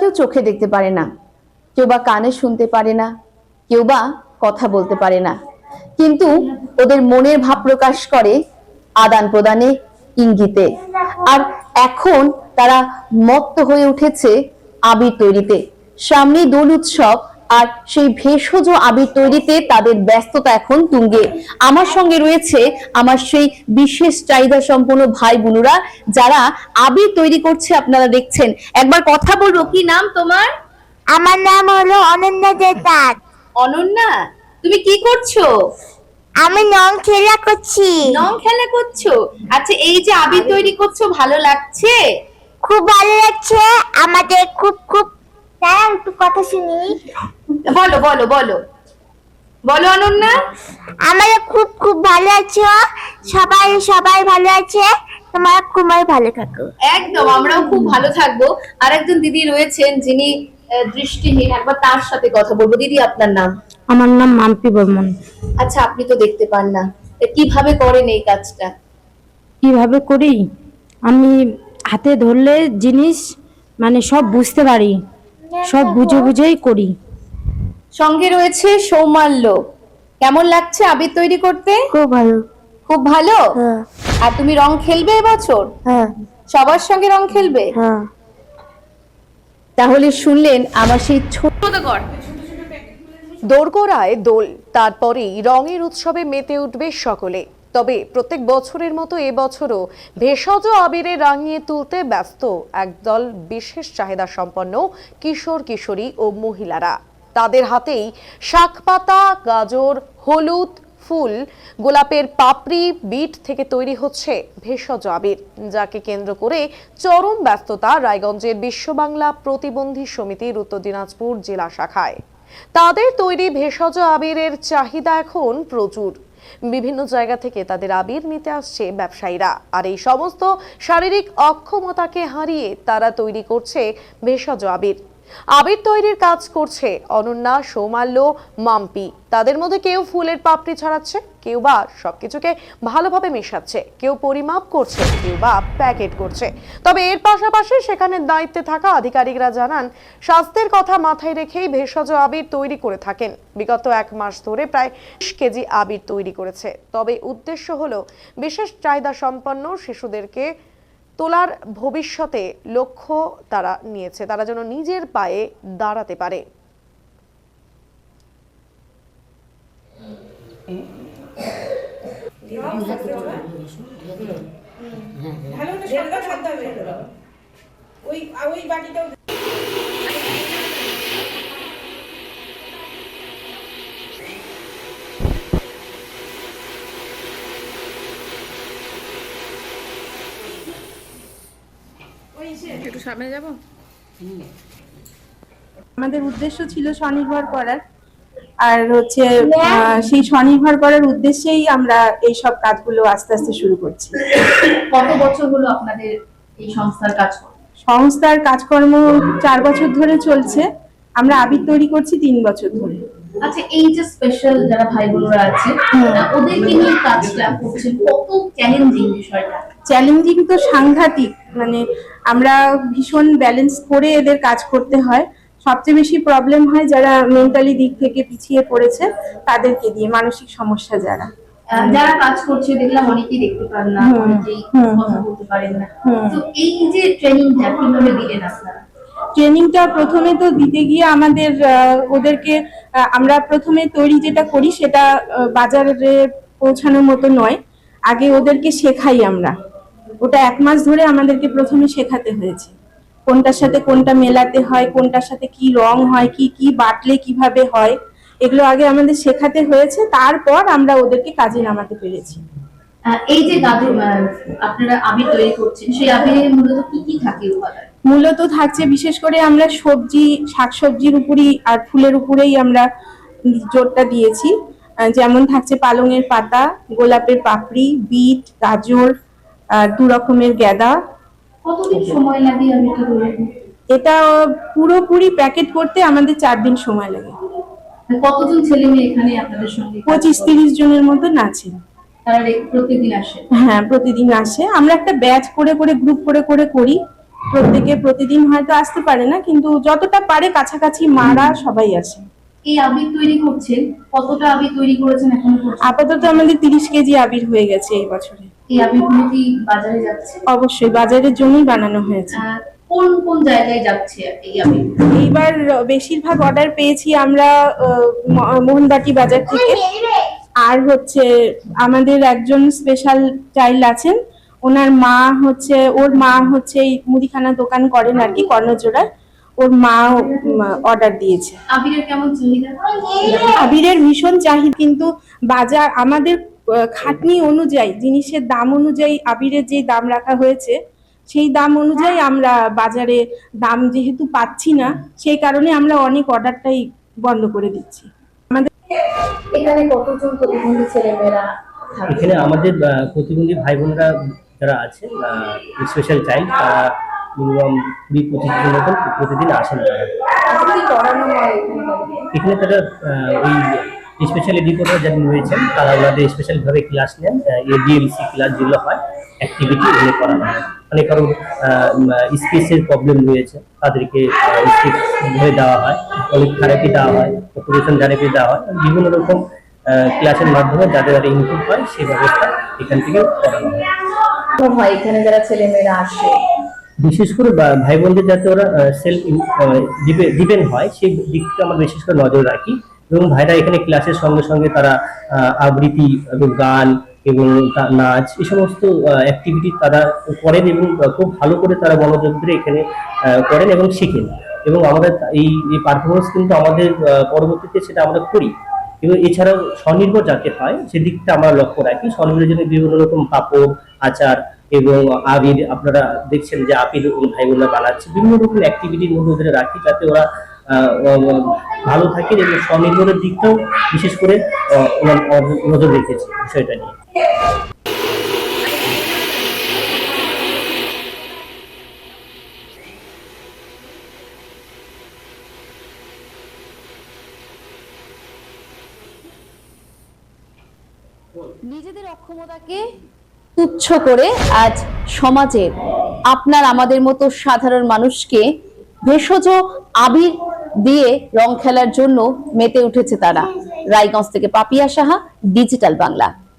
কেউ চোখে দেখতে পারে না। কেউ বা কানে শুনতে পারে না, কেউ বা কথা বলতে পারে না। কিন্তু ওদের মনের ভাব প্রকাশ করে আদান প্রদানে ইঙ্গিতে। আর এখন তারা মত্ত হয়ে উঠেছে আবির তৈরিতে। সামনে দোল উৎসব আর সেই ভেষজ আবির তৈরিতে তাদের ব্যস্ততা এখন তুঙ্গে। আমার সঙ্গে রয়েছে আমার সেই বিশেষ চাহিদা সম্পন্ন ভাই বোনুরা যারা আবির তৈরি করছে আপনারা দেখছেন। একবার কথা বলব কি নাম তোমার? আমার নাম হলো অনন্য দেতাত অনন্যা তুমি কি করছ? আমি নং খেলা করছি। নং খেলা করছ? আচ্ছা এই যে আবির তৈরি করছ ভালো লাগছে? খুব ভালো লাগছে। আমাদের খুব খুব দাঁড়াও একটু কথা শুনি। বলো বলো বলো। বলো অনন্যা। আমাদের খুব খুব ভালো আছো সবাই সবাই ভালো আছে। তোমার খুবই ভালো থাকো। একদম আমরাও খুব ভালো থাকব। আর একজন দিদি রয়েছেন যিনি দৃষ্টিহীন। একবার তার সাথে কথা বলব। দিদি আপনার নাম? আমার নাম মাম্পি বর্মন। আচ্ছা আপনি তো দেখতে পান না। কীভাবে করেন এই কাজটা? কীভাবে করি? আমি হাতে ধরলে জিনিস মানে সব বুঝতে পারি। সব বুঝে বুঝেই করি। সঙ্গে রয়েছে সৌমাল্য। কেমন লাগছে আবির তৈরি করতে? খুব ভালো। খুব ভালো? হ্যাঁ। আর তুমি রং খেলবে এবছর? হ্যাঁ। সবার সঙ্গে রং খেলবে? হ্যাঁ। তাহলে শুনলেন আমার সেই ছোট দোরগোড়ায় দোল তারপরেই রঙের উৎসবে মেতে উঠবে সকলে। তবে প্রত্যেক বছরের মতো এবছরও ভেষজ আবিরে রাঙিয়ে তুলতে ব্যস্ত একদল বিশেষ চাহিদা সম্পন্ন কিশোর কিশোরী ও মহিলারা। তাদের হাতেই শাকপাতা, গাজর, হলুদ, ফুল, গোলাপের পাপড়ি, বিট থেকে তৈরি হচ্ছে ভেষজ আবির, যাকে কেন্দ্র করে চরম ব্যস্ততা রায়গঞ্জের বিশ্ববাংলা প্রতিবন্ধী সমিতির উত্তর দিনাজপুর জেলা শাখায়। তাদের তৈরি ভেষজ আবিরের চাহিদা এখন প্রচুর। বিভিন্ন জায়গা থেকে তাদের আবির নিতে আসছে ব্যবসায়ীরা। আর এই সমস্ত শারীরিক অক্ষমতাকে হারিয়ে তারা তৈরি করছে ভেষজ আবির। আবির তৈরির কাজ করছে অনন্যা, সৌমাল্য, মাম্পি। তাদের মধ্যে কেউ ফুলের পাপড়ি ছড়াচ্ছে, কেউ বা সবকিছুকে ভালোভাবে মেশাচ্ছে, কেউ পরিমাপ করছে, কেউ বা প্যাকেট করছে। তবে এর পাশাপাশি সেখানে দায়িত্বে থাকা আধিকারিকরা জানান, স্বাস্থ্যের কথা মাথায় রেখেই ভেষজ আবির তৈরি করে থাকেন। বিগত এক মাস ধরে প্রায় কেজি আবির তৈরি করেছে। তবে উদ্দেশ্য হলো, বিশেষ চাহিদা সম্পন্ন শিশুদেরকে তোলার ভবিষ্যতে লক্ষ্য তারা নিয়েছে। তারা যেন নিজের পায়ে দাঁড়াতে পারে। ওই ওই বাটিটাও আমাদের উদ্দেশ্য ছিল স্বনির্ভর করার। আর হচ্ছে আহ, সেই স্বনির্ভর করার উদ্দেশ্যেই আমরা এই সব কাজগুলো আস্তে আস্তে শুরু করছি। কত বছর হলো আপনাদের এই সংস্থার কাজ সংস্থার কাজকর্ম চার বছর ধরে চলছে। আমরা আবির তৈরি করছি তিন বছর ধরে। আচ্ছা এই যে স্পেশাল যারা ভাই বোনরা আছে ওদেরকে নিয়ে কাজটা করছেন কত চ্যালেঞ্জিং বিষয়টা? চ্যালেঞ্জিং তো সাংঘাতিক মানে আমরা ভীষণ ব্যালেন্স করে এদের কাজ করতে হয়। সবচেয়ে বেশি প্রবলেম হয় যারা মেন্টালি দিক থেকে পিছিয়ে পড়েছে তাদেরকে দিয়ে মানসিক সমস্যা যারা। যারা কাজ করছে দেখলাম অনেকেই দেখতে পান না অনেকেই কথা বলতে পারেন না। তো এই যে ট্রেনিংটা কীভাবে দিলেন আপনারা? ট্রেনিংটা প্রথমে তো দিতে গিয়ে আমাদের ওদেরকে আমরা প্রথমে তৈরি যেটা করি সেটা বাজারে পৌঁছানোর মতো নয়। আগে ওদেরকে শেখাই আমরা। ওটা এক মাস ধরে আমাদেরকে প্রথমে শেখাতে হয়েছে। কোনটার সাথে কোনটা মেলাতে হয়, কোনটার সাথে কি রং হয়, কি কি বাটলে কীভাবে হয়, এগুলো আগে আমাদের শেখাতে হয়েছে। তারপর আমরা ওদেরকে কাজে নামাতে পেরেছি। এই যে আপনারা আবির তৈরি করছেন, সেই আবিরের মূলত কি কি থাকে উপাদান মূলত থাকছে বিশেষ করে আমরা সবজি শাকসবজির উপরই আর ফুলের উপরেই আমরা জোরটা দিয়েছি। যেমন থাকছে পালংয়ের পাতা গোলাপের পাপড়ি বিট গাজর আর দু রকমের গ্যাদা। কতদিন সময় লাগে? এটা পুরোপুরি প্যাকেট করতে আমাদের চার দিন সময় লাগে। কতজন ছেলে মেয়ে এখানে আপনাদের সঙ্গে? পঁচিশ তিরিশ জনের মতন আছে তারা প্রত্যেকদিন আসে? হ্যাঁ প্রতিদিন আসে। আমরা একটা ব্যাচ করে করে গ্রুপ করে করে করি। প্রত্যেকে প্রতিদিন হয়তো আসতে পারে না কিন্তু যতটা পারে কাছাকাছি মারা সবাই আসে এই আবির তৈরি করছেন কতটা আবির তৈরি করেছেন এখনও আপাতত আমাদের তিরিশ কেজি আবির হয়ে গেছে এই বছরে। এই আবিরগুলো কি বাজারে যাচ্ছে? অবশ্যই বাজারের জন্যই বানানো হয়েছে। কোন কোন জায়গায় যাচ্ছে এই আবির? এইবার বেশিরভাগ অর্ডার পেয়েছি আমরা আহ, মোহনবাটি বাজার থেকে। আর হচ্ছে আমাদের একজন স্পেশাল চাইল্ড আছেন ওনার মা হচ্ছে ওর মা হচ্ছে এই মুদিখানা দোকান করেন আর কি কর্ণজোড়ায় ওর মা অর্ডার দিয়েছে। আবিরের ভীষণ চাহিদা কিন্তু বাজার আমাদের খাটনি অনুযায়ী জিনিসের দাম অনুযায়ী আবিরের যে দাম রাখা হয়েছে সেই দাম অনুযায়ী আমরা বাজারে দাম যেহেতু পাচ্ছি না সেই কারণে আমরা অনেক অর্ডারটাই বন্ধ করে দিচ্ছি। আমাদের এখানে কতজন প্রতিবন্ধী ছেলেমেয়েরা এখানে আমাদের প্রতিবন্ধী ভাই বোনরা যারা আছে স্পেশাল চাইল্ড তারা মিনিমাম কুড়ি পঁচিশ জন মতন প্রতিদিন আসেন তারা। এখানে তারা ওই স্পেশাল এডুকেটর যারা রয়েছেন তারা ওনাদের স্পেশালভাবে ক্লাস নেন এডিএমসি ক্লাস যেগুলো হয় অ্যাক্টিভিটি এগুলো করানো হয়। মানে কারও স্পেসের প্রবলেম রয়েছে তাদেরকে স্পেস ধরে দেওয়া হয় অনেক থেরাপি দেওয়া হয় অপারেশন থেরাপি দেওয়া হয় বিভিন্ন রকম ক্লাসের মাধ্যমে যাদের যারা ইনপুট হয় সেই ব্যবস্থা এখান থেকে করানো হয়। এখানে যারা ছেলেমেয়েরা আসে। বিশেষ করে ভাই বোনদের যাতে ওরা সেলফ ডিপেন্ড হয় সেই দিকটা আমরা বিশেষ করে নজর রাখি। এবং ভাইরা এখানে ক্লাসের সঙ্গে সঙ্গে তারা আবৃত্তি এবং গান এবং নাচ এই সমস্ত অ্যাক্টিভিটি তারা করেন এবং খুব ভালো করে তারা মনোযোগ ধরে এখানে করেন এবং শিখেন। এবং আমাদের এই এই পারফরমেন্স কিন্তু আমাদের পরবর্তীতে সেটা আমরা করি। এবং এছাড়াও স্বনির্ভর যাকে হয় সেদিকটা আমরা লক্ষ্য রাখি। স্বনির্ভরের জন্য বিভিন্ন রকম পাপড় আচার এবং আবির আপনারা দেখছেন যে ও ভাই বোনরা বানাচ্ছে। বিভিন্ন রকম অ্যাক্টিভিটির মধ্যে ওদের রাখি যাতে ওরা ভালো থাকে এবং স্বনির্ভরের দিকটাও বিশেষ করে নজর রেখেছে বিষয়টা নিয়ে। অক্ষমতাকে তুচ্ছ করে আজ সমাজের আপনার আমাদের মতো সাধারণ মানুষকে ভেষজ আবির দিয়ে রং খেলার জন্য মেতে উঠেছে তারা। রায়গঞ্জ থেকে পাপিয়া সাহা, ডিজিটাল বাংলা।